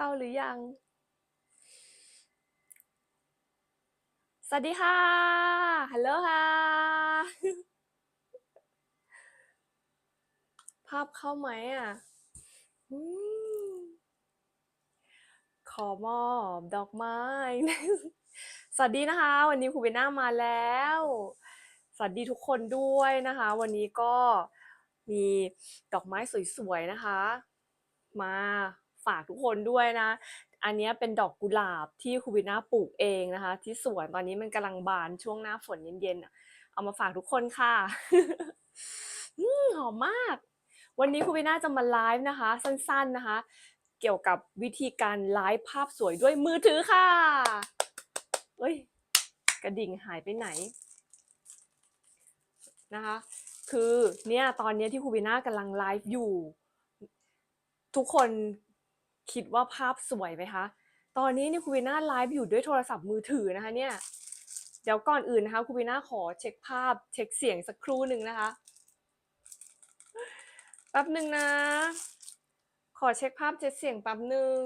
เข้าหรือยัง สวัสดีค่ะ ฮัลโหลค่ะ ภาพเข้าไหมอะขอมอบดอกไม้ สวัสดีนะคะ วันนี้ครูเบน่ามาแล้ว สวัสดีทุกคนด้วยนะคะ วันนี้ก็มีดอกไม้สวยๆนะคะ มา ฝากทุกคนด้วยนะ อันนี้เป็นดอกกุหลาบที่คูบิน่าปลูกเองนะคะ ที่สวนตอนนี้มันกำลังบานช่วงหน้าฝนเย็นๆเอามาฝากทุกคนค่ะอืหอมมาก วันนี้คูบิน่าจะมาไลฟ์นะคะ สั้นๆนะคะ เกี่ยวกับวิธีการไลฟ์ภาพสวยด้วยมือถือค่ะเอ้ยกระดิ่งหายไปไหนนะคะ คือเนี่ยตอนนี้ที่คูบิน่ากำลังไลฟ์อยู่ ทุกคน คิดว่าภาพสวยไหมคะ ตอนนี้นี่ครูบิน่าไลฟ์อยู่ด้วยโทรศัพท์มือถือนะคะเนี่ย เดี๋ยวก่อนอื่นนะคะครูบิน่าขอเช็คภาพ เช็คเสียงสักครู่หนึ่งนะคะ แป๊บหนึ่งนะ ขอเช็คภาพเช็คเสียงแป๊บหนึ่ง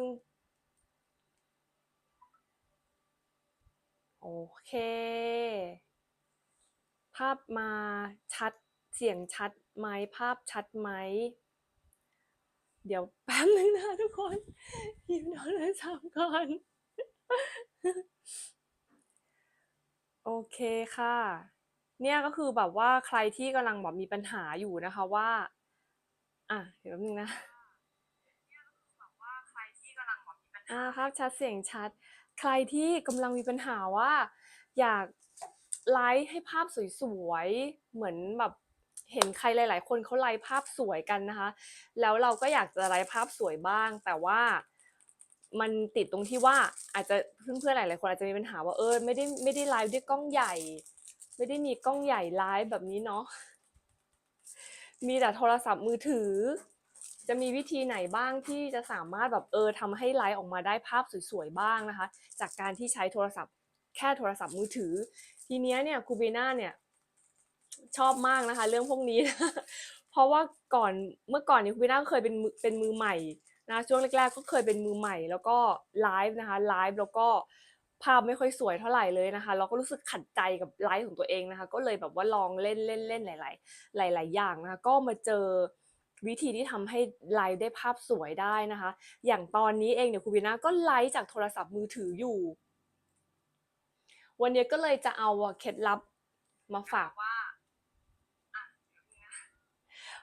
โอเค ภาพมาชัด เสียงชัดไหม ภาพชัดไหม เดี๋ยวแป๊บนึงนะทุกคนหยิบโทรศัพท์ก่อน โอเคค่ะ เนี่ยก็คือแบบว่าใครที่กำลังแบบมีปัญหาอยู่นะคะว่า อะเดี๋ยวแป๊บนึงนะอ่าภาพชัดเสียงชัด ใครที่กำลังมีปัญหาว่า อยากไลฟ์ให้ภาพสวยๆ เหมือนแบบ เห็นใครหลาย ๆ คนเขาไลฟ์ภาพสวยกันนะคะ แล้วเราก็อยากจะไลฟ์ภาพสวยบ้าง แต่ว่ามันติดตรงที่ว่าอาจจะเพื่อนๆหลาย ๆ คนอาจจะมีปัญหาว่าเออไม่ได้ไม่ได้ไลฟ์ด้วยกล้องใหญ่ ไม่ได้มีกล้องใหญ่ไลฟ์แบบนี้เนาะมีแต่โทรศัพท์มือถือ จะมีวิธีไหนบ้างที่จะสามารถแบบเออทำให้ไลฟ์ออกมาได้ภาพสวย ๆ บ้างนะคะ จากการที่ใช้โทรศัพท์แค่โทรศัพท์มือถือ ทีเนี้ยเนี่ยคูเบน่าเนี่ย ชอบมากนะคะ เรื่องพวกนี้ เพราะว่าก่อนเมื่อก่อนเนี่ยคูเบน่าก็เคยเป็นมือเป็นมือใหม่นะช่วงแรกๆ ก็เคยเป็นมือใหม่ แล้วก็ไลฟ์นะคะไลฟ์แล้วก็ภาพไม่ค่อยสวยเท่าไหร่เลยนะคะ เราก็รู้สึกขัดใจกับไลฟ์ของตัวเองนะคะ ก็เลยแบบว่าลองเล่นเล่นเล่นหลายๆหลาย ๆ อย่างนะคะ ก็มาเจอวิธีที่ทำให้ไลฟ์ได้ภาพสวยได้นะคะ อย่างตอนนี้เองเนี่ยครูบีน่าก็ไลฟ์จากโทรศัพท์มือถืออยู่ วันนี้ก็เลยจะเอาเคล็ดลับมาฝากวั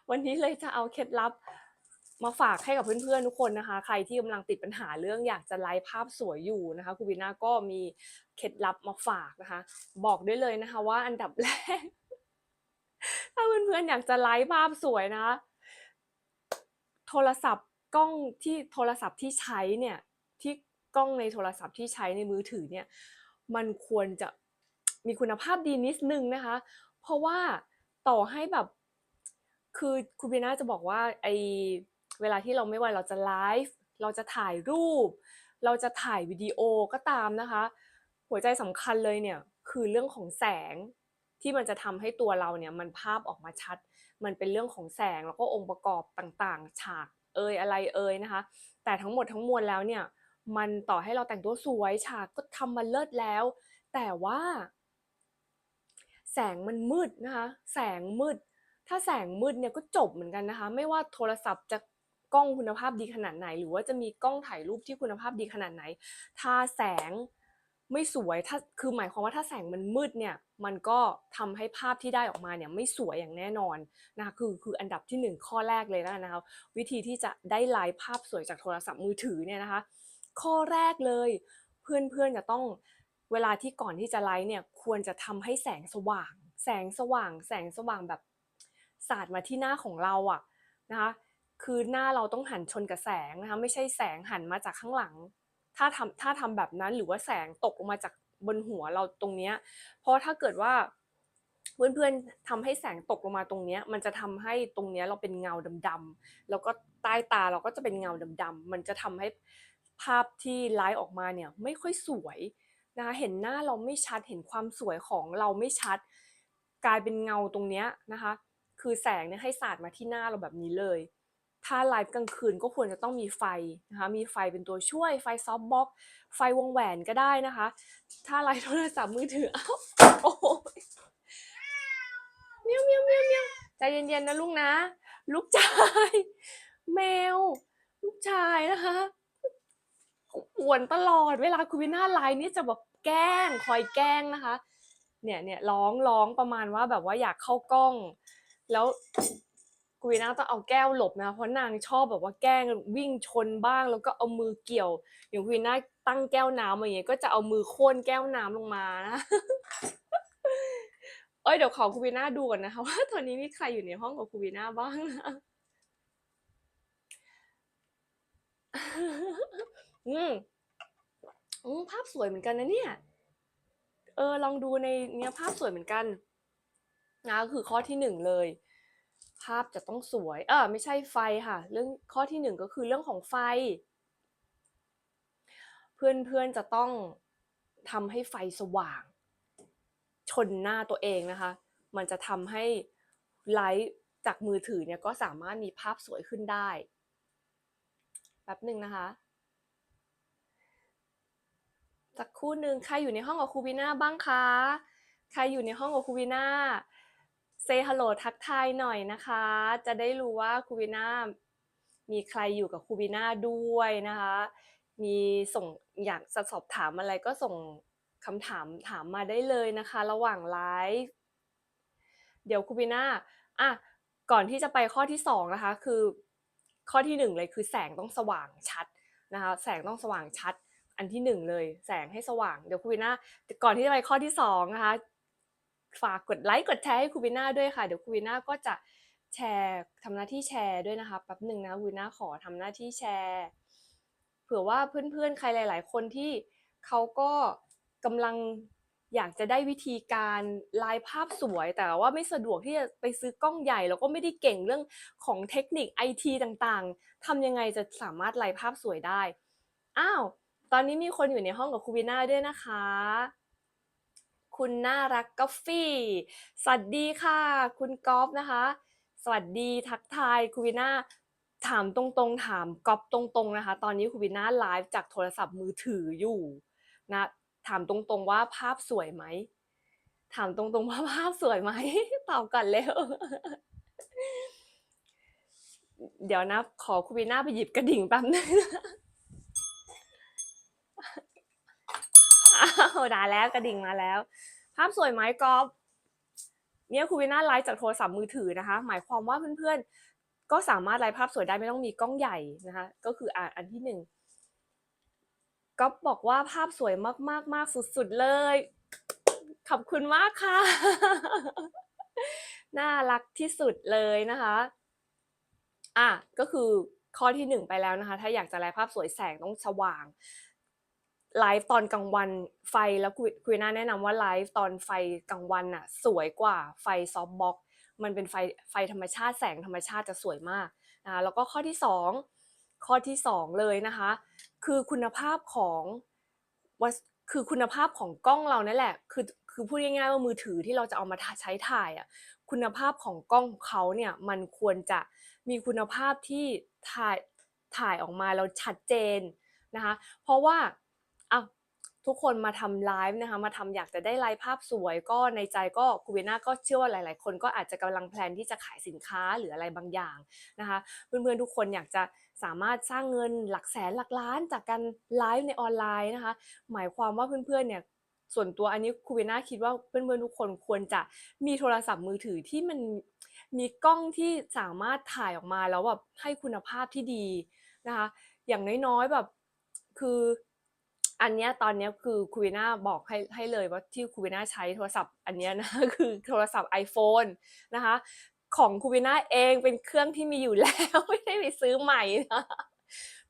วันนี้เลยจะเอาเคล็ดลับมาฝากให้กับเพื่อนๆทุกคนนะคะ ใครที่กำลังติดปัญหาเรื่องอยากจะไลฟ์ภาพสวยอยู่นะคะครูบีน่าก็มีเคล็ดลับมาฝากนะคะ บอกได้เลยนะคะ ว่าอันดับแรก ถ้าเพื่อนๆอยากจะไลฟ์ภาพสวยนะ โทรศัพท์กล้องที่โทรศัพท์ที่ใช้เนี่ย ที่กล้องในโทรศัพท์ที่ใช้ในมือถือเนี่ย มันควรจะมีคุณภาพดีนิดนึงนะคะ เพราะว่าต่อให้แบบ คือครูบีน่าจะบอกว่าไอเวลาที่เราไม่ว่าเราจะไลฟ์เราจะถ่ายรูป เราจะถ่ายวิดีโอก็ตามนะคะ หัวใจสำคัญเลยเนี่ยคือเรื่องของแสงที่มันจะทำให้ตัวเราเนี่ยมันภาพออกมาชัด มันเป็นเรื่องของแสงแล้วก็องค์ประกอบต่างๆ ฉากเอยอะไรเอยนะคะ แต่ทั้งหมดทั้งมวลแล้วเนี่ยมันต่อให้เราแต่งตัวสวยฉากก็ทำมาเลิศแล้ว แต่ว่า แสงมันมืดนะคะ แสงมืด ถ้าแสงมืดเนี่ยก็จบเหมือนกันนะคะ ไม่ว่าโทรศัพท์จะกล้องคุณภาพดีขนาดไหน หรือว่าจะมีกล้องถ่ายรูปที่คุณภาพดีขนาดไหน ถ้าแสงไม่สวยถ้าคือหมายความว่าถ้าแสงมันมืดเนี่ยมันก็ทำให้ภาพที่ได้ออกมาเนี่ยไม่สวยอย่างแน่นอนนะคะคือคืออันดับที่หนึ่งข้อแรกเลยแล้วนะคะ วิธีที่จะได้ลฟ์ภาพสวยจากโทรศัพท์มือถือเนี่ยนะคะ ข้อแรกเลยเพื่อนๆจะต้องเวลาที่ก่อนที่จะไลฟ์เนี่ยควรจะทำให้แสงสว่าง แสงสว่าง แสงสว่างแบบ สาดมาที่หน้าของเราอะนะคะคือหน้าเราต้องหันชนกับแสงนะคะไม่ใช่แสงหันมาจากข้างหลัง ถ้าทำถ้าทำแบบนั้นหรือว่าแสงตกลงมาจากบนหัวเราตรงเนี้ยเพราะถ้าเกิดว่าเพื่อนๆทำให้แสงตกลงมาตรงเนี้ยมันจะทำให้ตรงเนี้ยเราเป็นเงาดำๆแล้วก็ใต้ตาเราก็จะเป็นเงาดำๆมันจะทำให้ภาพที่ไลฟ์ออกมาเนี่ยไม่ค่อยสวยนะคะเห็นหน้าเราไม่ชัดเห็นความสวยของเราไม่ชัด กลายเป็นเงาตรงเนี้ยนะคะ คือแสงเนี่ยให้สาดมาที่หน้าเราแบบนี้เลย ถ้าไลฟ์กลางคืนก็ควรจะต้องมีไฟนะคะ มีไฟเป็นตัวช่วย ไฟซอฟต์บ็อกไฟวงแหวนก็ได้นะคะ ถ้าไลฟ์โทรศัพท์มือถืออ้าวโอ้ยเมียวเมียวเมียวเมียวใจเย็นๆนะลูกนะ ลูกชาย แมว ลูกชายนะคะป่วนตลอดเวลาคุณวินาไลน์นี่จะแบบแกล้งคอยแกล้งนะคะ เนี่ยเนี่ยร้องร้องประมาณว่าแบบว่าอยากเข้ากล้อง แล้วกุยน่าต้องเอาแก้วหลบนะเพราะนางชอบแบบว่าแกล้งวิ่งชนบ้าง แล้วก็เอามือเกี่ยว อย่างกุยน่าตั้งแก้วน้ำอะไรอย่างเงี้ยก็จะเอามือโค่นแก้วน้ำลงมานะเอ้ยเดี๋ยวขอคุยน่าดูก่อนนะคะว่าตอนนี้มีใครอยู่ในห้องกับคุยน่าบ้างนะอืมอืมภาพสวยเหมือนกันนะเนี่ย เออ ลองดูในเนี้ยภาพสวยเหมือนกัน นะคือข้อที่หนึ่งเลย ภาพจะต้องสวย เออไม่ใช่ไฟค่ะ เรื่องข้อที่หนึ่งก็คือเรื่องของไฟ เพื่อนๆจะต้องทำให้ไฟสว่าง ชนหน้าตัวเองนะคะ มันจะทำให้ไลท์จากมือถือเนี่ยก็สามารถมีภาพสวยขึ้นได้แป๊บหนึ่งนะคะสักคู่หนึ่งใครอยู่ในห้องกับครูบีน่าบ้างคะ ใครอยู่ในห้องกับครูบีน่า เซฮัลโหลทักทายหน่อยนะคะ จะได้รู้ว่าคูบีน่ามีใครอยู่กับคูบีน่าด้วยนะคะ มีส่งอยากสอบถามอะไรก็ส่งคำถามถามมาได้เลยนะคะ ระหว่างไลฟ์เดี๋ยวคูบีน่าอะก่อนที่จะไปข้อที่สองนะคะคือข้อที่หนึ่งเลยคือแสงต้องสว่างชัดนะคะแสงต้องสว่างชัดอันที่หนึ่งเลย แสงให้สว่างเดี๋ยวคูบีน่าก่อนที่จะไปข้อที่สองนะคะ ฝากกดไลค์กดแชร์ให้ครูบีน่าด้วยค่ะ เดี๋ยวครูบีน่าก็จะแชร์ทำหน้าที่แชร์ด้วยนะคะแป๊บหนึ่งนะครูบีน่าขอทำหน้าที่แชร์เผื่อว่าเพื่อนๆใครหลาย ๆ คนที่เขาก็กำลังอยากจะได้วิธีการไลฟ์ภาพสวย แต่ว่าไม่สะดวกที่จะไปซื้อกล้องใหญ่แล้วก็ไม่ได้เก่งเรื่องของเทคนิคไอทีต่างๆทำยังไงจะสามารถไลฟ์ภาพสวยได้อ้าวตอนนี้มีคนอยู่ในห้องกับครูบีน่าด้วยนะคะ คุณน่ารักกอฟฟี่สวัสดีค่ะ คุณกอฟนะคะ สวัสดีทักทายครูบีน่าถามตรงๆ ถามก๊อปตรงๆนะคะ ตอนนี้คุณวินาไลฟ์จากโทรศัพท์มือถืออยู่นะถามตรงๆว่าภาพสวยไหมถามตรงๆว่าภาพสวยไหมตอบก่อนเร็วเดี๋ยวนะ ขอคุณวินาไปหยิบกระดิ่งแป๊บนึง อ้าวได้แล้วกระดิ่งมาแล้ว ภาพสวยไหมก๊อฟเนี่ยคุณวิน่าไลฟ์จากโทรศัพท์มือถือนะคะ หมายความว่าเพื่อนๆ ก็สามารถไลฟ์ภาพสวยได้ไม่ต้องมีกล้องใหญ่นะคะ ก็คืออ่าอันที่หนึ่งก็บอกว่าภาพสวยมากๆมากสุดๆเลย ขอบคุณมากค่ะ น่ารักที่สุดเลยนะคะ อะก็คือข้อที่หนึ่งไปแล้วนะคะ ถ้าอยากจะไลฟ์ภาพสวยแสงต้องสว่าง ไลฟ์ตอนกลางวันไฟแล้วคุยคุยน่าแนะนำว่าไลฟ์ตอนไฟกลางวันน่ะสวยกว่าไฟซอฟบ็อกมันเป็นไฟไฟธรรมชาติแสงธรรมชาติจะสวยมากนะคะแล้วก็ข้อที่สองข้อที่สองเลยนะคะ คือคุณภาพของวัสคือคุณภาพของกล้องเรานั่นแหละ คือคือพูดง่ายๆว่ามือถือที่เราจะเอามาใช้ถ่ายอะคุณภาพของกล้องเขาเนี่ยมันควรจะมีคุณภาพที่ถ่ายถ่ายออกมาแล้วชัดเจนนะคะเพราะว่า อ้าวทุกคนมาทำไลฟ์นะคะ มาทำอยากจะได้ไลฟ์ภาพสวยก็ในใจก็คูเวน่าก็เชื่อว่าหลาย ๆ คนก็อาจจะกำลังแพลนที่จะขายสินค้าหรืออะไรบางอย่างนะคะ เพื่อน ๆ ทุกคนอยากจะสามารถสร้างเงินหลักแสนหลักล้านจากการไลฟ์ในออนไลน์นะคะ หมายความว่าเพื่อน ๆ เนี่ยส่วนตัวอันนี้คูเวน่าคิดว่าเพื่อน ๆ ทุกคนควรจะมีโทรศัพท์มือถือที่มันมีกล้องที่สามารถถ่ายออกมาแล้วแบบให้คุณภาพที่ดีนะคะ อย่างน้อย ๆ แบบคือ อันเนี้ยตอนเนี้ยคือคูเวน่าบอกให้ให้เลยว่าที่คูเวน่าใช้โทรศัพท์ อันเนี้ยนะคือโทรศัพท์ iPhone นะคะ ของคูเวน่าเองเป็นเครื่องที่มีอยู่แล้วไม่ได้ไปซื้อใหม่นะ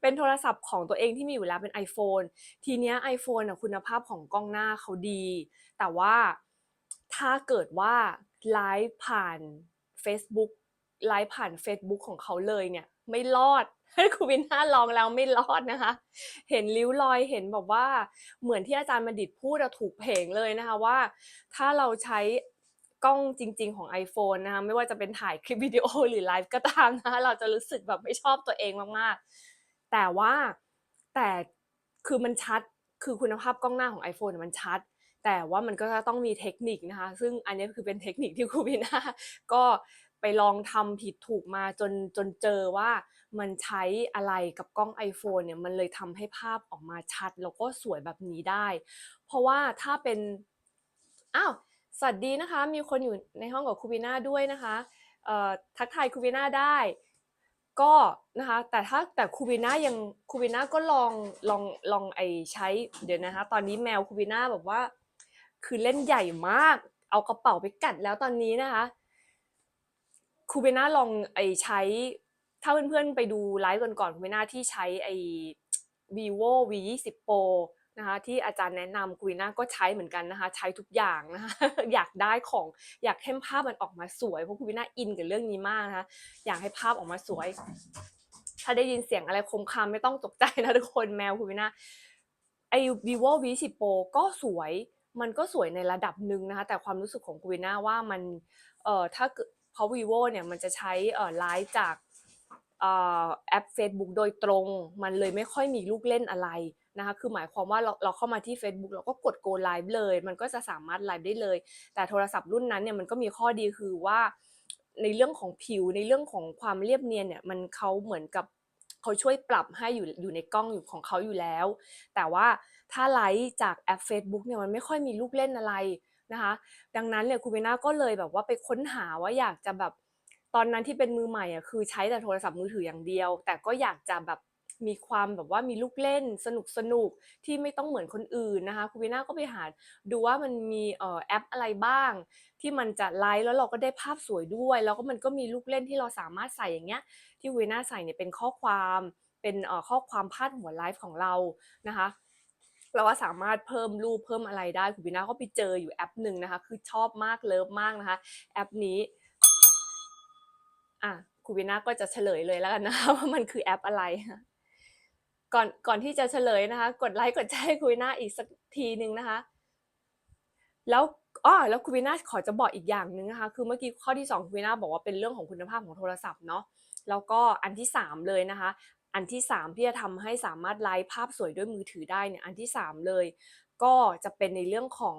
เป็นโทรศัพท์ของตัวเองที่มีอยู่แล้วเป็น iPhone ทีเนี้ย iPhone อะคุณภาพของกล้องหน้าเขาดี แต่ว่าถ้าเกิดว่าไลฟ์ผ่าน Facebook ไลฟ์ผ่าน Facebook ของเขาเลยเนี่ยไม่รอด ให้คุณวินน่าลองแล้วไม่รอดนะคะ เห็นริ้วรอยเห็นแบบว่าเหมือนที่อาจารย์บัณฑิตพูดอะถูกเพลงเลยนะคะว่า ถ้าเราใช้กล้องจริง ๆ ของ iPhone นะคะไม่ว่าจะเป็นถ่ายคลิปวิดีโอหรือไลฟ์ก็ตามนะคะเราจะรู้สึกแบบไม่ชอบตัวเองมากๆ แต่ว่าแต่คือมันชัดคือคุณภาพกล้องหน้าของ iPhone น่ะมันชัด แต่ว่ามันก็จะต้องมีเทคนิคนะคะ ซึ่งอันนี้คือเป็นเทคนิคที่ครูบีน่าก็ ไปลองทำผิดถูกมาจนจนเจอว่ามันใช้อะไรกับกล้อง iPhone เนี่ยมันเลยทำให้ภาพออกมาชัด แล้วก็สวยแบบนี้ได้ เพราะว่าถ้าเป็นอ้าวสวัสดีนะคะ มีคนอยู่ในห้องกับคูบีน่าด้วยนะคะเอ่อทักทายคูบีน่าได้ก็นะคะแต่ถ้าแต่คูบีน่ายังคูบีน่าก็ลองลองลองไอใช้เดี๋ยวนะคะ ตอนนี้แมวคูบีน่าแบบว่า คือเล่นใหญ่มาก เอากระเป๋าไปกัดแล้วตอนนี้นะคะ ครูเบน่าลองไอใช้ ถ้าเพื่อนๆไปดูไลฟ์ก่อนๆครูเบน่าที่ใช้ไอ vivo v 2 0 pro นะคะที่อาจารย์แนะนำคูเบน่าก็ใช้เหมือนกันนะคะ ใช้ทุกอย่างนะคะอยากได้ของอยากให้ภาพมันออกมาสวยเพราะคูเบน่าอินกับเรื่องนี้มากนะคะอยากให้ภาพออกมาสวย ถ้าได้ยินเสียงอะไรคมคำไม่ต้องตกใจนะทุกคนแมวคูเบน่าไอ vivo v 1 0 pro ก็สวยมันก็สวยในระดับหนึ่งนะคะแต่ความรู้สึกของกูวิน่าว่ามันเอ่อถ้า ราะ vivo เนี่ยมันจะใช้ไลฟ์จากออแอป Facebook โดยตรง มันเลยไม่ค่อยมีลูกเล่นอะไรนะคะคือหมายความว่าเราเราเข้ามาที่ Facebook เราก็กด go live เลย มันก็จะสามารถไลฟ์ได้เลย แต่โทรศัพท์รุ่นนั้นเนี่ยมันก็มีข้อดีคือว่าในเรื่องของผิวในเรื่องของความเรียบเนียนเนี่ยมันเขาเหมือนกับเขาช่วยปรับให้อยู่อยู่ในกล้องอยู่ของเขาอยู่แล้ว แต่ว่าถ้าไลฟ์จากแอป Facebook เนี่ยมันไม่ค่อยมีลูกเล่นอะไร นะคะ ดังนั้นเนี่ยครูเบน่าก็เลยแบบว่าไปค้นหาว่าอยากจะแบบตอนนั้นที่เป็นมือใหม่อะคือใช้แต่โทรศัพท์มือถืออย่างเดียว แต่ก็อยากจะแบบมีความแบบว่ามีลูกเล่นสนุกสนุกที่ไม่ต้องเหมือนคนอื่นนะคะครูเบน่าก็ไปหาดูว่ามันมีเอ่อแอปอะไรบ้าง ที่มันจะไลฟ์แล้วเราก็ได้ภาพสวยด้วย แล้วก็มันก็มีลูกเล่นที่เราสามารถใส่อย่างเงี้ย ที่ครูเบน่าใส่เนี่ยเป็นข้อความเป็นเอ่อข้อความพาดหัวไลฟ์ของเรานะคะ เราว่าสามารถเพิ่มรูปเพิ่มอะไรได้คุณบีน่าก็ไปเจออยู่แอปหนึ่งนะคะ คือชอบมากเลิฟมากนะคะ แอปนี้อะคุณบีน่าก็จะเฉลยเลยแล้วกันนะคะว่ามันคือแอปอะไรก่อนก่อนที่จะเฉลยนะคะ กดไลค์กดแชร์คุณบีน่าอีกสักทีหนึ่งนะคะ แล้วอ๋อแล้วคุณวีน่าขอจะบอกอีกอย่างหนึ่งนะคะ คือเมื่อกี้ข้อที่สองคุณวีน่าบอกว่าเป็นเรื่องของคุณภาพของโทรศัพท์เนาะแล้วก็อันที่สามเลยนะคะ อันที่สามที่จะทำให้สามารถไลฟ์ภาพสวยด้วยมือถือได้เนี่ยอันที่สามเลย ก็จะเป็นในเรื่องของ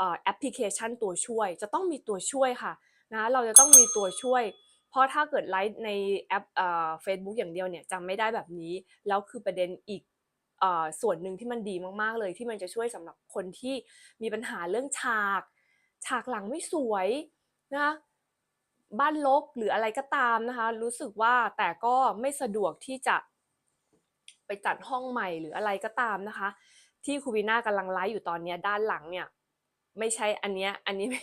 อแอปพลิเคชันตัวช่วย จะต้องมีตัวช่วยค่ะนะเราจะต้องมีตัวช่วย เพราะถ้าเกิดไลฟ์ในแอปเอ่อ Facebook อย่างเดียวเนี่ยจะไม่ได้แบบนี้ แล้วคือประเด็นอีกอส่วนหนึ่งที่มันดีมากๆเลยที่มันจะช่วยสำหรับคนที่มีปัญหาเรื่องฉาก ฉากหลังไม่สวยนะ บ้านรกหรืออะไรก็ตามนะคะ รู้สึกว่าแต่ก็ไม่สะดวกที่จะไปจัดห้องใหม่หรืออะไรก็ตามนะคะ ที่คูบีน่ากำลังไลฟ์อยู่ตอนนี้ด้านหลังเนี่ย ไม่ใช่อันเนี้ยอันนี้ไม่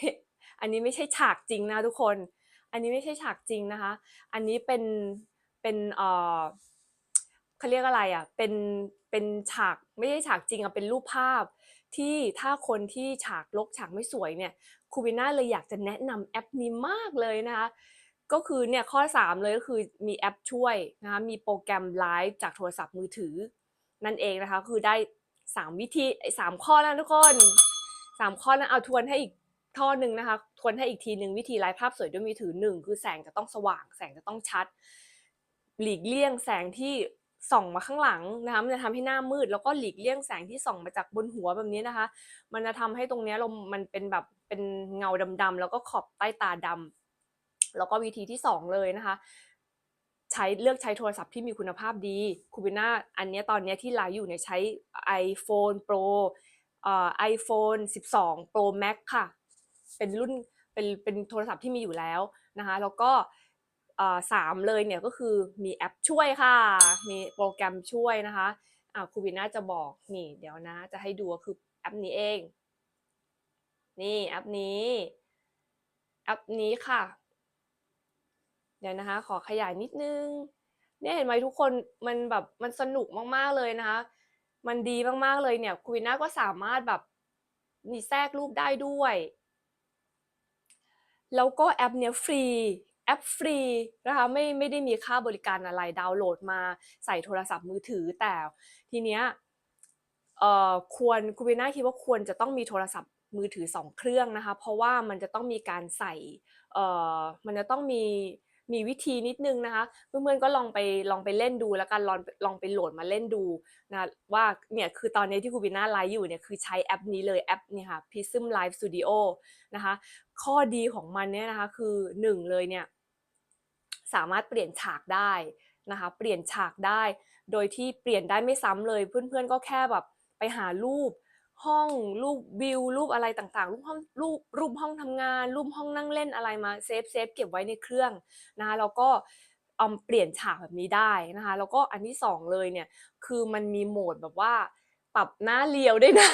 อันนี้ไม่ใช่ฉากจริงนะทุกคน อันนี้ไม่ใช่ฉากจริงนะคะ อันนี้เป็นเป็นเอ่อเขาเรียกอะไรอะเป็นเป็นฉากไม่ใช่ฉากจริงอะเป็นรูปภาพ ที่ถ้าคนที่ฉากลกฉากไม่สวยเนี่ยครูบิน่าเลยอยากจะแนะนำแอปนี้มากเลยนะคะก็คือเนี่ยข้อ 3 เลยก็คือมีแอปช่วยนะคะมีโปรแกรมไลฟ์จากโทรศัพท์มือถือ นั่นเองนะคะคือได้ 3 วิธีไอ้สามข้อแล้วทุกคน 3 ข้อนั้นเอาทวนให้อีกข้อหนึ่งนะคะทวนให้อีกทีหนึ่งวิธีไลฟ์ภาพสวยด้วยมือถือหนึ่งคือแสงจะต้องสว่าง แสงจะต้องชัด หลีกเลี่ยงแสงที่ ส่องมาข้างหลังนะคะมันจะทำให้หน้ามืด แล้วก็หลีกเลี่ยงแสงที่ส่องมาจากบนหัวแบบนี้นะคะ มันจะทำให้ตรงเนี้ยเรามันเป็นแบบเป็นเงาดำๆแล้วก็ขอบใต้ตาดำแล้วก็วิธีที่สองเลยนะคะ ใช้เลือกใช้โทรศัพท์ที่มีคุณภาพดีคูบิน่าอันนี้ตอนนี้ที่ไลฟ์อยู่เนี่ยใช้ iPhone Pro เอ่อ iPhone 12 Pro Max ค่ะ เป็นรุ่นเป็นเป็นโทรศัพท์ที่มีอยู่แล้วนะคะ แล้วก็ สามเลยเนี่ยก็คือมีแอปช่วยค่ะ มีโปรแกรมช่วยนะคะอ่าครูบิน่าจะบอกนี่เดี๋ยวนะ จะให้ดูคือแอปนี้เอง นี่แอปนี้แอปนี้ค่ะ เดี๋ยวนะคะ ขอขยายนิดนึง เนี่ยเห็นไหมทุกคนมันแบบมันสนุกมากๆเลยนะคะ มันดีมากๆเลยเนี่ยคุยน่าก็สามารถแบบมีแทรกรูปได้ด้วย แล้วก็แอปเนี้ยฟรี แอปฟรีนะคะไม่ไม่ได้มีค่าบริการอะไรดาวน์โหลดมาใส่โทรศัพท์มือถือแต่ทีเนี้ยเอ่อควรคุณบีน่าคิดว่าควรจะต้องมีโทรศัพท์มือถือสองเครื่องนะคะ เพราะว่ามันจะต้องมีการใส่เอ่อมันจะต้องมีมีวิธีนิดนึงนะคะ เพื่อนๆก็ลองไปลองไปเล่นดูแล้วกันลองลองไปโหลดมาเล่นดูนะว่าเนี่ยคือตอนนี้ที่ครูบิน่าไลฟ์อยู่เนี่ยคือใช้แอปนี้เลยแอปเนี่ยค่ะ Prism Live Studio นะคะ ข้อดีของมันเนี่ยนะคะคือหนึ่งเลยเนี่ย สามารถเปลี่ยนฉากได้นะคะเปลี่ยนฉากได้ โดยที่เปลี่ยนได้ไม่ซ้ำเลย เพื่อนๆก็แค่แบบไปหารูปห้องรูปวิวรูปอะไรต่างๆ รูปห้องรูปรูปห้องทำงาน รูปห้องนั่งเล่นอะไรมาเซฟเซฟเก็บไว้ในเครื่องนะคะแล้วก็เอาเปลี่ยนฉากแบบนี้ได้นะคะ แล้วก็อันที่สองเลยเนี่ยคือมันมีโหมดแบบว่า ปรับหน้าเรียวด้วยนะ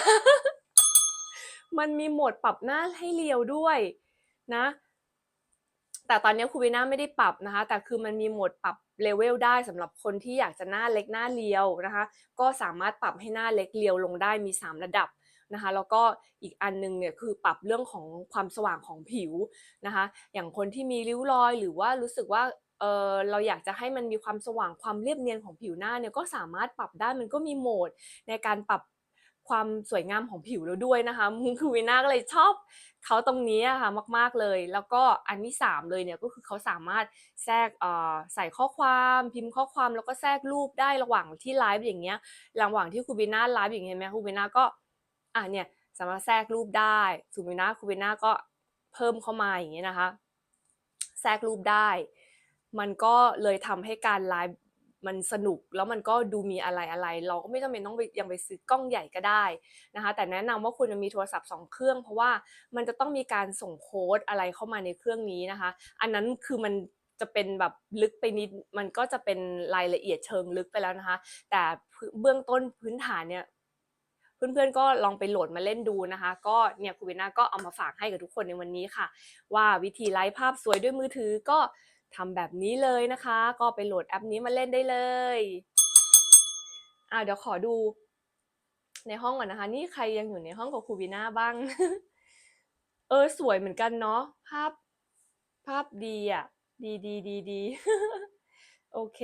มันมีโหมดปรับหน้าให้เรียวด้วยนะ แต่ตอนนี้ครูเบน่าไม่ได้ปรับนะคะ แต่คือมันมีโหมดปรับเลเวลได้สำหรับคนที่อยากจะหน้าเล็กหน้าเรียวนะคะ ก็สามารถปรับให้หน้าเล็กเรียวลงได้มี 3 ระดับนะคะ แล้วก็อีกอันนึงเนี่ยคือปรับเรื่องของความสว่างของผิวนะคะ อย่างคนที่มีริ้วรอยหรือว่ารู้สึกว่าเออเราอยากจะให้มันมีความสว่างความเรียบเนียนของผิวหน้าเนี่ยก็สามารถปรับได้มันก็มีโหมดในการปรับ ความสวยงามของผิวแล้วด้วยนะคะคือวิน่าก็เลยชอบเขาตรงนี้อะค่ะมาก ๆเลย แล้วก็อันที่สามเลยเนี่ยก็คือเขาสามารถแทรกใส่ข้อความพิมพ์ข้อความแล้วก็แทรกรูปได้ระหว่างที่ไลฟ์อย่างเงี้ยระหว่างที่คูบิน่าไลฟ์อย่างเงี้ยไหมคูบิน่าก็อะเนี่ยสามารถแทรกรูปได้ครูบิน่าคูบิน่าก็เพิ่มเข้ามาอย่างเงี้ยนะคะ แทรกรูปได้ มันก็เลยทำให้การไลฟ์ มันสนุกแล้วมันก็ดูมีอะไรอะไร เราก็ไม่จำเป็นต้องไปยังไปซื้อกล้องใหญ่ก็ได้นะคะ แต่แนะนำว่าคุณจะมีโทรศัพท์สองเครื่อง เพราะว่ามันจะต้องมีการส่งโค้ดอะไรเข้ามาในเครื่องนี้นะคะ อันนั้นคือมันจะเป็นแบบลึกไปนิด มันก็จะเป็นรายละเอียดเชิงลึกไปแล้วนะคะ แต่เบื้องต้นพื้นฐานเนี่ยเพื่อนๆก็ลองไปโหลดมาเล่นดูนะคะ ก็เนี่ยคุณวินาก็เอามาฝากให้กับทุกคนในวันนี้ค่ะ ว่าวิธีไลฟ์ภาพสวยด้วยมือถือก็ ทำแบบนี้เลยนะคะ ก็ไปโหลดแอปนี้มาเล่นได้เลยอ่าเดี๋ยวขอดูในห้องก่อนนะคะ นี่ใครยังอยู่ในห้องกับครูวิน่าบ้าง เออสวยเหมือนกันเนาะภาพภาพดีอะ ดีดีดีดีโอเค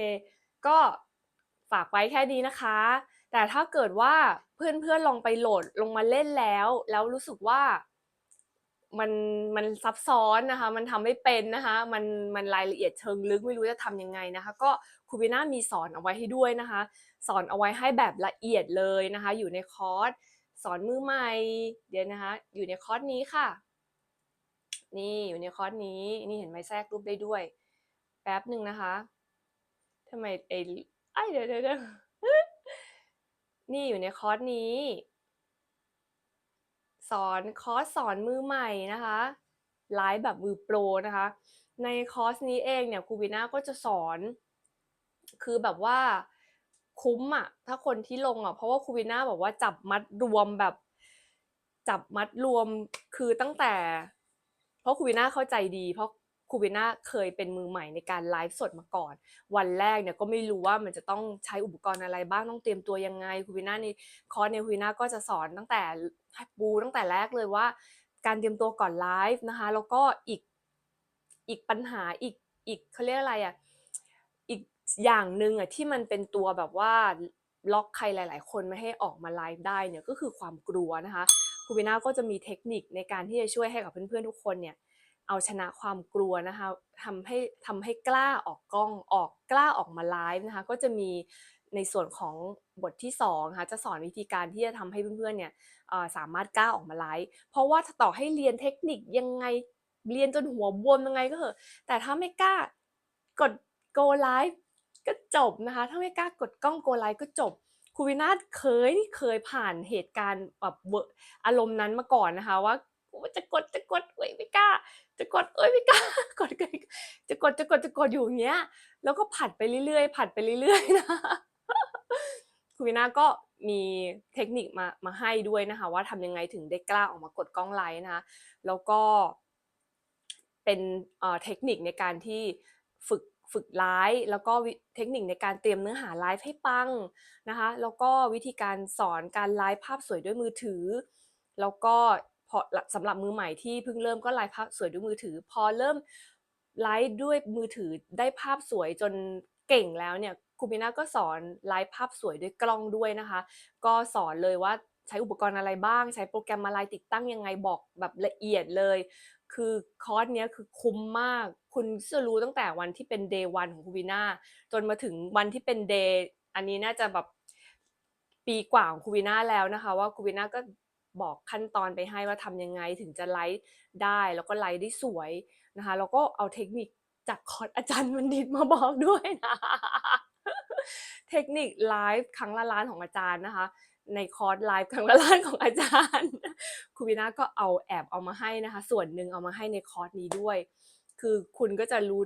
ก็ฝากไว้แค่นี้นะคะ แต่ถ้าเกิดว่าเพื่อนๆลองไปโหลดลงมาเล่นแล้ว แล้วรู้สึกว่า มันมันซับซ้อนนะคะ มันทำไม่เป็นนะคะ มันมันรายละเอียดเชิงลึกไม่รู้จะทำยังไงนะคะ ก็ครูบิน่ามีสอนเอาไว้ให้ด้วยนะคะ สอนเอาไว้ให้แบบละเอียดเลยนะคะ อยู่ในคอร์สสอนมือใหม่ เดี๋ยวนะคะ อยู่ในคอร์สนี้ค่ะ นี่อยู่ในคอร์สนี้ นี่เห็นไหมแทรกรูปได้ด้วย แป๊บหนึ่งนะคะทำไมไอ้ไอ้เดี๋ยวเดี๋ยวเดี๋ยวนี่อยู่ในคอร์สนี้ สอนคอร์สสอนมือใหม่นะคะไลฟ์แบบมือโปรนะคะ ในคอร์สนี้เองเนี่ยครูบิน่าก็จะสอน คือแบบว่าคุ้มอะถ้าคนที่ลงอะเพราะว่าครูบิน่าบอกว่าจับมัดรวมแบบ จับมัดรวมคือตั้งแต่ เพราะครูบิน่าเข้าใจดี เพราะครูบิน่าเคยเป็นมือใหม่ในการไลฟ์สดมาก่อน วันแรกเนี่ยก็ไม่รู้ว่ามันจะต้องใช้อุปกรณ์อะไรบ้างต้องเตรียมตัวยังไงครูบิน่าในคอร์สในครูบิน่าก็จะสอนตั้งแต่ ปูตั้งแต่แรกเลยว่า การเตรียมตัวก่อนไลฟ์นะคะ แล้วก็อีกอีกปัญหาอีกอีกเขาเรียกอะไรอะอีกอย่างหนึ่งอะที่มันเป็นตัวแบบว่าล็อกใครหลาย ๆ คนไม่ให้ออกมาไลฟ์ได้เนี่ยก็คือความกลัวนะคะครูบิน่าก็จะมีเทคนิคในการที่จะช่วยให้กับเพื่อน ๆ ทุกคนเนี่ยเอาชนะความกลัวนะคะทำให้ทำให้กล้าออกกล้องออกกล้าออกมาไลฟ์นะคะ ก็จะมี ในส่วนของบทที่2นะคะจะสอนวิธีการที่จะทำให้เพื่อนๆเนี่ยสามารถกล้าออกมาไลฟ์เพราะว่าต่อให้เรียนเทคนิคยังไงเรียนจนหัวบวมยังไงก็เถอะแต่ถ้าไม่กล้ากด go live ก็จบนะคะ ถ้าไม่กล้ากดกล้อง go live ก็จบครูวินาศเคยเคยผ่านเหตุการณ์แบบอารมณ์นั้นมาก่อนนะคะว่าจะกดจะกดเอ้ยไม่กล้า จะกดเอ้ยไม่กล้ากดจะกดจะกดจะกดอยู่อย่างเงี้ยแล้วก็ผัดไปเรื่อยๆ ผัดไปเรื่อยๆนะ คุณวินาก็มีเทคนิคมามาให้ด้วยนะคะ ว่าทำยังไงถึงได้กล้าออกมากดกล้องไลน์นะคะแล้วก็เป็นเทคนิคในการที่ฝึกฝึกไลฟ์แล้วก็เทคนิคในการเตรียมเนื้อหาไลฟ์ให้ปังนะคะ แล้วก็วิธีการสอนการไลฟ์ภาพสวยด้วยมือถือ แล้วก็พอสำหรับมือใหม่ที่เพิ่งเริ่มก็ไลฟ์ภาพสวยด้วยมือถือ พอเริ่มไลฟ์ด้วยมือถือได้ภาพสวยจนเก่งแล้วเนี่ย ครูบิน่าก็สอนไลฟ์ภาพสวยด้วยกล้องด้วยนะคะ ก็สอนเลยว่าใช้อุปกรณ์อะไรบ้าง ใช้โปรแกรมอะไรติดตั้งยังไงบอกแบบละเอียดเลย คือคอร์สเนี้ยคือคุ้มมาก คุณจะรู้ตั้งแต่วันที่เป็น day one ของคุณวีน่าจนมาถึงวันที่เป็น day อันนี้น่าจะแบบปีกว่าของคุณวีน่าแล้วนะคะ ว่าคุณวีน่าก็บอกขั้นตอนไปให้ว่าทำยังไงถึงจะไลฟ์ได้แล้วก็ไลฟ์ได้สวยนะคะแล้วก็เอาเทคนิคจากคอร์สอาจารย์บัณฑิตมาบอกด้วยนะ เทคนิคไลฟ์ครั้งละล้านของอาจารย์นะคะ ในคอร์สไลฟ์ครั้งละล้านของอาจารย์คุณวีนาก็เอาแอบเอามาให้นะคะ ส่วนหนึ่งเอามาให้ในคอร์สนี้ด้วย คือคุณก็จะรู้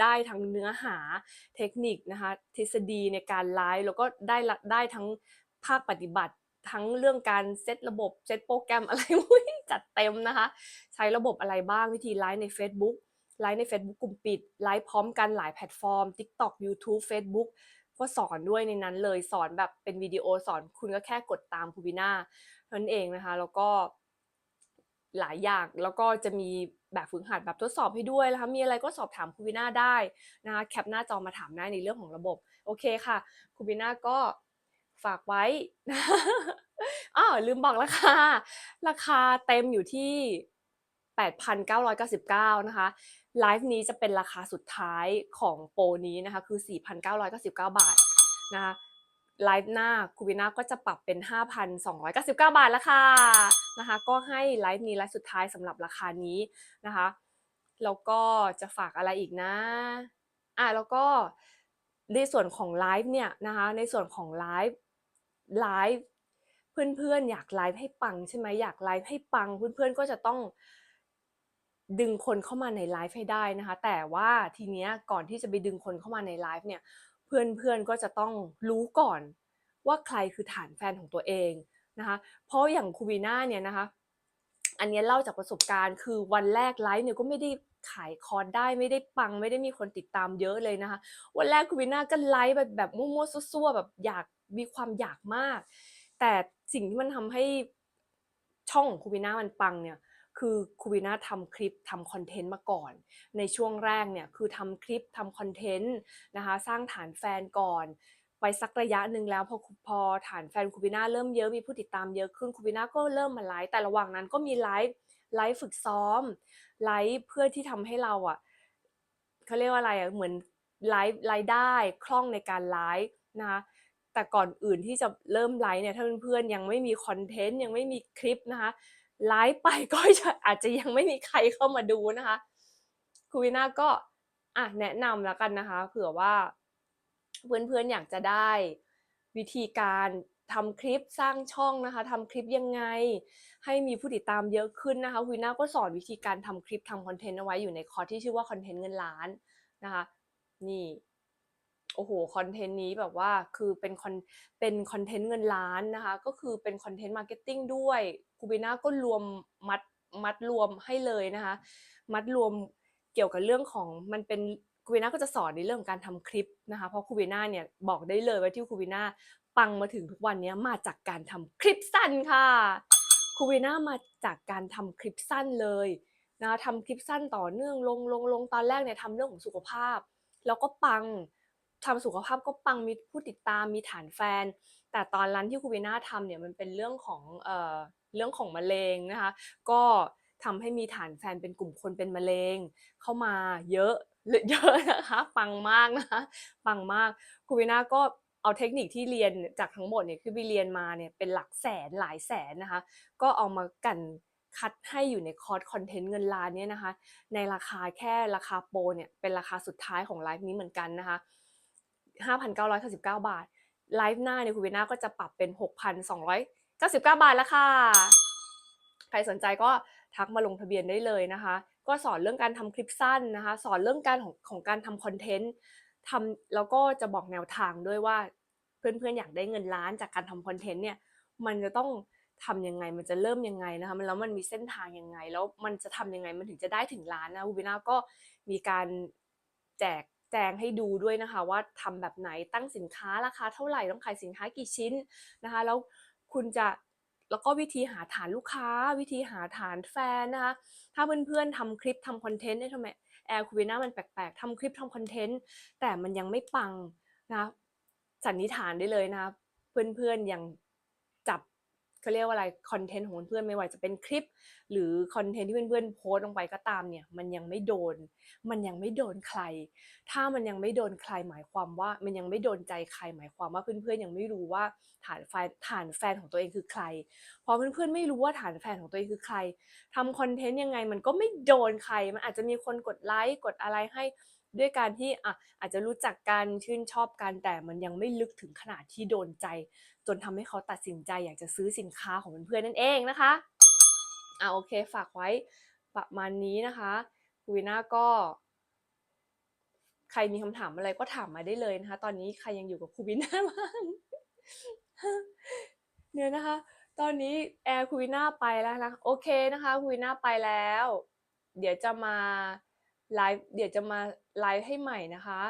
ได้ทั้งเนื้อหาเทคนิคนะคะทฤษฎีในการไลฟ์แล้วก็ได้ได้ทั้งภาคปฏิบัติทั้งเรื่องการเซตระบบเซตโปรแกรมอะไรอุ๊ยจัดเต็มนะคะ ใช้ระบบอะไรบ้างวิธีไลฟ์ใน Facebook ไลฟ์ใน Facebook กลุ่มปิด ไลฟ์พร้อมกันหลายแพลตฟอร์ม TikTok YouTube Facebook ก็สอนด้วยในนั้นเลยสอนแบบเป็นวิดีโอสอนคุณก็แค่กดตามคูบิน่าเท่านั้นเองนะคะ แล้วก็หลายอย่างแล้วก็จะมีแบบฝึกหัดแบบทดสอบให้ด้วยนะคะมีอะไรก็สอบถามคูบิน่าได้นะคะแคปหน้าจอมาถามได้ในเรื่องของระบบโอเคค่ะคูบิน่าก็ฝากไว้อ้าวลืมบอกราคา ราคาเต็มอยู่ที่ 8,999 นะคะ ไลฟ์นี้จะเป็นราคาสุดท้ายของโปรนี้นะคะคือ 4,999 บาทนะคะไลฟ์หน้าคูบิน่าก็จะปรับเป็น 5,299 บาทแล้วค่ะนะคะก็ให้ไลฟ์นี้ไลฟ์สุดท้ายสำหรับราคานี้นะคะแล้วก็จะฝากอะไรอีกนะอะแล้วก็ในส่วนของไลฟ์เนี่ยนะคะในส่วนของไลฟ์ไลฟ์เพื่อนๆอยากไลฟ์ให้ปังใช่ไหมอยากไลฟ์ให้ปังเพื่อนๆก็จะต้อง ดึงคนเข้ามาในไลฟ์ให้ได้นะคะ แต่ว่าทีเนี้ยก่อนที่จะไปดึงคนเข้ามาในไลฟ์เนี่ย เพื่อนๆก็จะต้องรู้ก่อนว่าใครคือฐานแฟนของตัวเองนะคะ เพราะอย่างคูบีน่าเนี่ยนะคะ อันนี้เล่าจากประสบการณ์คือวันแรกไลฟ์เนี่ยก็ไม่ได้ขายคอร์สได้ไม่ได้ปังไม่ได้มีคนติดตามเยอะเลยนะคะ วันแรกคูบีน่าก็ไลฟ์แบบแบบมั่วๆซั่วๆแบบอยากมีความอยากมาก แต่สิ่งที่มันทำให้ช่องของคูบีน่ามันปังเนี่ย คือคูบีน่าทำคลิปทำคอนเทนต์มาก่อน ในช่วงแรกเนี่ยคือทำคลิปทำคอนเทนต์นะคะสร้างฐานแฟนก่อน ไปสักระยะหนึ่งแล้วพอพอฐานแฟนคูบิน่าเริ่มเยอะมีผู้ติดตามเยอะขึ้นคูบิน่าก็เริ่มมาไลฟ์แต่ระหว่างนั้นก็มีไลฟ์ไลฟ์ฝึกซ้อมไลฟ์เพื่อที่ทำให้เราอะเขาเรียกว่าอะไรอะเหมือนไลฟ์รายได้คล่องในการไลฟ์นะคะแต่ก่อนอื่นที่จะเริ่มไลฟ์เนี่ยถ้าเพื่อนๆยังไม่มีคอนเทนต์ยังไม่มีคลิปนะคะ ไลฟ์ไปก็อาจจะยังไม่มีใครเข้ามาดูนะคะคูบินาก็อะแนะนำแล้วกันนะคะ เผื่อว่าเพื่อนๆอยากจะได้วิธีการทำคลิปสร้างช่องนะคะทำคลิปยังไง ให้มีผู้ติดตามเยอะขึ้นนะคะวีน่าก็สอนวิธีการทำคลิปทำคอนเทนต์เอาไว้อยู่ในคอร์สที่ชื่อว่าคอนเทนต์เงินล้านนะคะ นี่โอ้โหคอนเทนต์นี้แบบว่าคือเป็นคอนเป็นคอนเทนต์เงินล้านนะคะ ก็คือเป็นคอนเทนต์มาร์เก็ตติ้งด้วย คูบิน่าก็รวมมัดมัดรวมให้เลยนะคะ มัดรวมเกี่ยวกับเรื่องของมันเป็นคูบิน่าก็จะสอนในเรื่องของการทำคลิปนะคะ เพราะคูบิน่าเนี่ยบอกได้เลยว่าที่คูบิน่าปังมาถึงทุกวันนี้มาจากการทำคลิปสั้นค่ะคูบิน่ามาจากการทำคลิปสั้นเลยนะคะทำคลิปสั้นต่อเนื่องลงลงลงตอนแรกเนี่ยทำเรื่องของสุขภาพ แล้วก็ปังทำสุขภาพก็ปังมีผู้ติดตามมีฐานแฟน แต่ตอนนั้นที่คูบิน่าทำเนี่ยมันเป็นเรื่องของเอ่อ เรื่องของมะเร็งนะคะ ก็ทำให้มีฐานแฟนเป็นกลุ่มคนเป็นมะเร็งเข้ามาเยอะเยอะนะคะปังมากนะคะปังมากคูบินาก็เอาเทคนิคที่เรียนจากทั้งหมดเนี่ยคือไปเรียนมาเนี่ยเป็นหลักแสนหลายแสนนะคะ ก็เอามากันคัดให้อยู่ในคอร์สคอนเทนต์เงินล้านเนี่ยนะคะ ในราคาแค่ราคาโปรเนี่ยเป็นราคาสุดท้ายของไลฟ์นี้เหมือนกันนะคะ5,999 บาทไลฟ์หน้าเนี่ยคุณวิน่าก็จะปรับเป็น 99 บาทแล้วค่ะ ใครสนใจก็ทักมาลงทะเบียนได้เลยนะคะ ก็สอนเรื่องการทำคลิปสั้นนะคะ สอนเรื่องการของของการทำคอนเทนต์ทำแล้วก็จะบอกแนวทางด้วยว่าเพื่อนๆอยากได้เงินล้านจากการทำคอนเทนต์เนี่ยมันจะต้องทำยังไงมันจะเริ่มยังไงนะคะแล้วมันมีเส้นทางยังไง แล้วมันจะทำยังไงมันถึงจะได้ถึงล้านนะวูบิน่าก็มีการแจกแจงให้ดูด้วยนะคะ ว่าทำแบบไหนตั้งสินค้าราคาเท่าไหร่ต้องขายสินค้ากี่ชิ้นนะคะ แล้ว คุณจะแล้วก็วิธีหาฐานลูกค้า วิธีหาฐานแฟนนะคะ ถ้าเพื่อนๆทำคลิปทำคอนเทนต์เนี่ยทำไมแอร์คูเวน่ามันแปลกๆทำคลิปทำคอนเทนต์แต่มันยังไม่ปังนะสันนิษฐานได้เลยนะ เพื่อนๆยัง เขาเรียกว่าอะไรคอนเทนต์ของเพื่อนไม่ว่าจะเป็นคลิป หรือคอนเทนต์ที่เพื่อนๆโพสต์ลงไปก็ตามเนี่ยมันยังไม่โดน มันยังไม่โดนใคร ถ้ามันยังไม่โดนใครหมายความว่า มันยังไม่โดนใจใครหมายความว่าเพื่อนๆยังไม่รู้ว่าฐานแฟนฐานแฟนของตัวเองคือใครพอเพื่อนๆไม่รู้ว่าฐานแฟนของตัวเองคือใครทำคอนเทนต์ยังไงมันก็ไม่โดนใครมันอาจจะมีคนกดไลค์กดอะไรให้ด้วยการที่อะอาจจะรู้จักกันชื่นชอบกันแต่มันยังไม่ลึกถึงขนาดที่โดนใจ จนทำให้เขาตัดสินใจอยากจะซื้อสินค้าของเพื่อนๆนั่นเองนะคะอะโอเคฝากไว้ประมาณนี้นะคะคุยน่าก็ใครมีคำถามอะไรก็ถามมาได้เลยนะคะ ตอนนี้ใครยังอยู่กับครูวิน่าบ้างเนี่ยนะคะ ตอนนี้แอร์ครูวิน่าไปแล้วนะ โอเคนะคะครูวิน่าไปแล้ว เดี๋ยวจะมาไลฟ์ เดี๋ยวจะมาไลฟ์ให้ใหม่นะคะ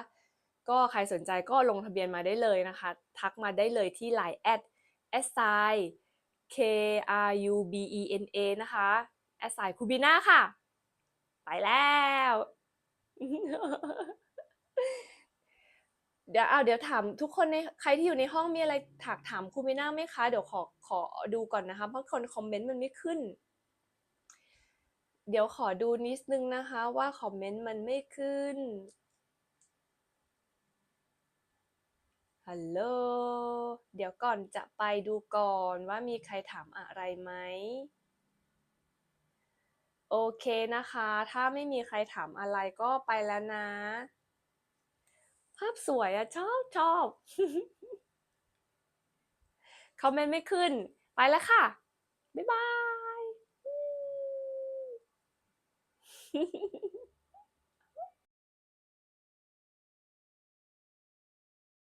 ก็ใครสนใจก็ลงทะเบียนมาได้เลยนะคะ ทักมาได้เลยที่ Line แอด s i k r u b e n a นะคะแอดไซคูบิน่าค่ะ ไปแล้ว เดี๋ยวเอาเดี๋ยวถามทุกคนในใครที่อยู่ในห้องมีอะไรถากถามครูมิน่าไหมคะ เดี๋ยวขอขอดูก่อนนะคะ เพราะคนคอมเมนต์มันไม่ขึ้น เดี๋ยวขอดูนิดนึงนะคะ ว่าคอมเมนต์มันไม่ขึ้น ฮัลโหล เดี๋ยวก่อนจะไปดูก่อนว่ามีใครถามอะไรไหม โอเคนะคะ ถ้าไม่มีใครถามอะไรก็ไปแล้วนะ ภาพสวยอะชอบชอบคอมเมนต์ไม่ขึ้น ไปแล้วค่ะ บ๊ายบาย